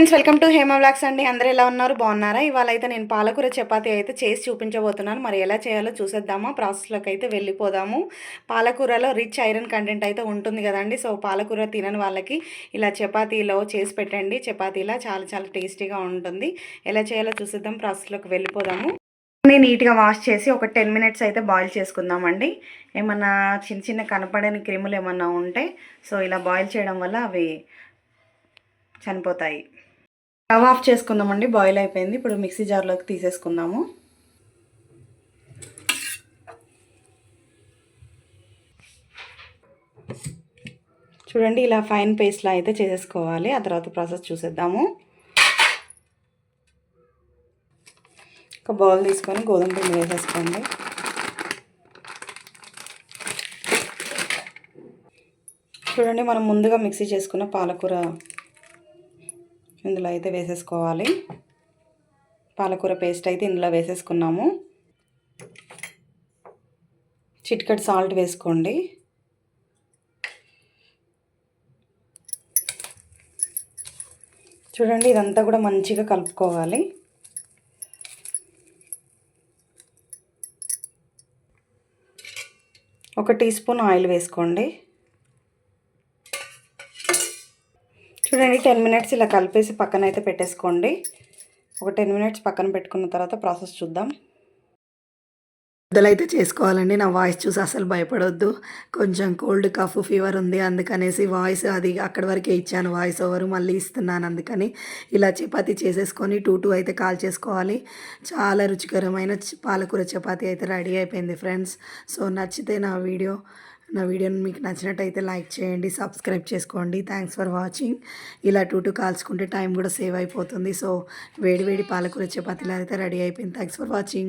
Friends welcome to Hema blogs అండి. అందరూ ఎలా ఉన్నారు? బాగున్నారా? ఇవాళ అయితే నేను పాలకూర చపాతీ అయితే చేసి చూపించబోతున్నాను. మరి ఎలా చేయాలో చూసేద్దామా? ప్రాసెస్లోకి అయితే వెళ్ళిపోదాము. పాలకూరలో రిచ్ ఐరన్ కంటెంట్ అయితే ఉంటుంది కదండి. సో పాలకూర తినని వాళ్ళకి ఇలా చపాతీలో చేసి పెట్టండి. చపాతీలా చాలా చాలా టేస్టీగా ఉంటుంది. ఎలా చేయాలో చూసేద్దాం. ప్రాసెస్లోకి వెళ్ళిపోదాము. నేను నీట్గా వాష్ చేసి ఒక టెన్ మినిట్స్ అయితే బాయిల్ చేసుకుందామండి. ఏమన్నా చిన్న చిన్న కనపడని క్రిములు ఏమన్నా ఉంటే సో ఇలా బాయిల్ చేయడం వల్ల అవి చనిపోతాయి. స్టవ్ ఆఫ్ చేసుకుందామండి. బాయిల్ అయిపోయింది. ఇప్పుడు మిక్సీ జార్లోకి తీసేసుకుందాము. చూడండి ఇలా ఫైన్ పేస్ట్లా అయితే చేసేసుకోవాలి. ఆ తర్వాత ప్రాసెస్ చూసేద్దాము. ఒక బౌల్ తీసుకొని గోధుమ పిండి వేసేసుకోండి. చూడండి మనం ముందుగా మిక్సీ చేసుకున్న పాలకూర ఇందులో అయితే వేసేసుకోవాలి. పాలకూర పేస్ట్ అయితే ఇందులో వేసేసుకున్నాము. చిట్కట్ సాల్ట్ వేసుకోండి. చూడండి ఇదంతా కూడా మంచిగా కలుపుకోవాలి. ఒక టీ స్పూన్ ఆయిల్ వేసుకోండి. చూడండి టెన్ మినిట్స్ ఇలా కలిపేసి పక్కన అయితే పెట్టేసుకోండి. ఒక టెన్ మినిట్స్ పక్కన పెట్టుకున్న తర్వాత ప్రాసెస్ చూద్దాం. అయితే చేసుకోవాలండి నా వాయిస్ చూసి అసలు భయపడొద్దు. కొంచెం కోల్డ్ కఫ్ ఫీవర్ ఉంది అందుకనేసి వాయిస్ అది అక్కడి వరకే ఇచ్చాను వాయిస్ ఓవర్ మళ్ళీ ఇస్తున్నాను అందుకని. ఇలా చపాతీ చేసేసుకొని టూ టూ అయితే కాల్ చేసుకోవాలి. చాలా రుచికరమైన పాలకూర చపాతీ అయితే రెడీ అయిపోయింది ఫ్రెండ్స్. సో నచ్చితే నా వీడియో నా వీడియోని మీకు నచ్చినట్టయితే లైక్ చేయండి సబ్స్క్రైబ్ చేసుకోండి. థ్యాంక్స్ ఫర్ వాచింగ్ ఇలా టూ టూ కాల్చుకుంటే టైం కూడా సేవ్ అయిపోతుంది. సో వేడి వేడి పాలకూర చపాతీలు అయితే రెడీ అయిపోయింది. Thanks for watching